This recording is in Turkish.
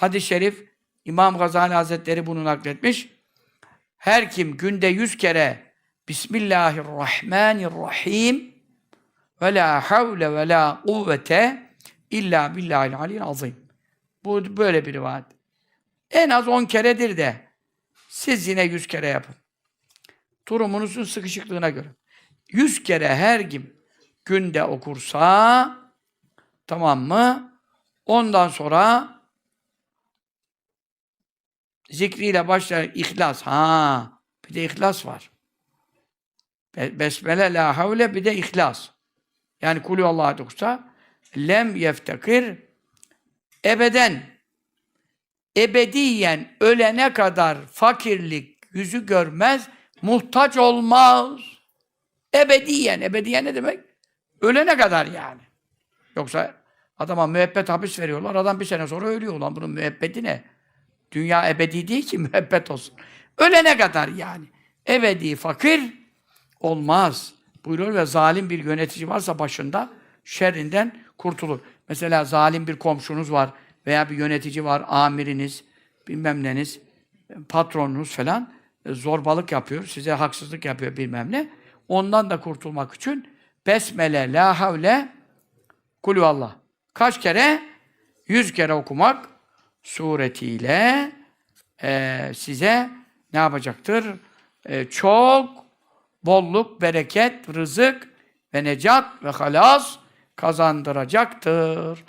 Hadis-i şerif İmam Gazali Hazretleri bunu nakletmiş. Her kim günde yüz kere Bismillahirrahmanirrahim ve la havle ve la kuvvete illa billahil aliyyil azim. Bu böyle bir rivayet. En az on keredir de siz yine yüz kere yapın. Durumunuzun sıkışıklığına göre. Yüz kere her kim günde okursa tamam mı? Ondan sonra zikriyle başlar ihlas. Ha, bir de ihlas var. Be- Besmele la havle bir de ihlas. Yani kulü Allah'a okursa lem yeftekir ebeden ebediyen ölene kadar fakirlik yüzü görmez, muhtaç olmaz. Ebediyen, ebediyen ne demek? Ölene kadar yani. Yoksa adama müebbet hapis veriyorlar, adam bir sene sonra ölüyor. Ulan bunun müebbeti ne? Dünya ebedi değil ki müebbet olsun. Ölene kadar yani. Ebedi fakir olmaz. Buyuruyor ve zalim bir yönetici varsa başında şerrinden kurtulur. Mesela zalim bir komşunuz var veya bir yönetici var, amiriniz, bilmem neniz, patronunuz falan e, zorbalık yapıyor, size haksızlık yapıyor bilmem ne. Ondan da kurtulmak için Besmele, La Havle, Kulü Allah. Kaç kere? Yüz kere okumak suretiyle e, size ne yapacaktır? E, çok bolluk, bereket, rızık ve necat ve halas kazandıracaktır.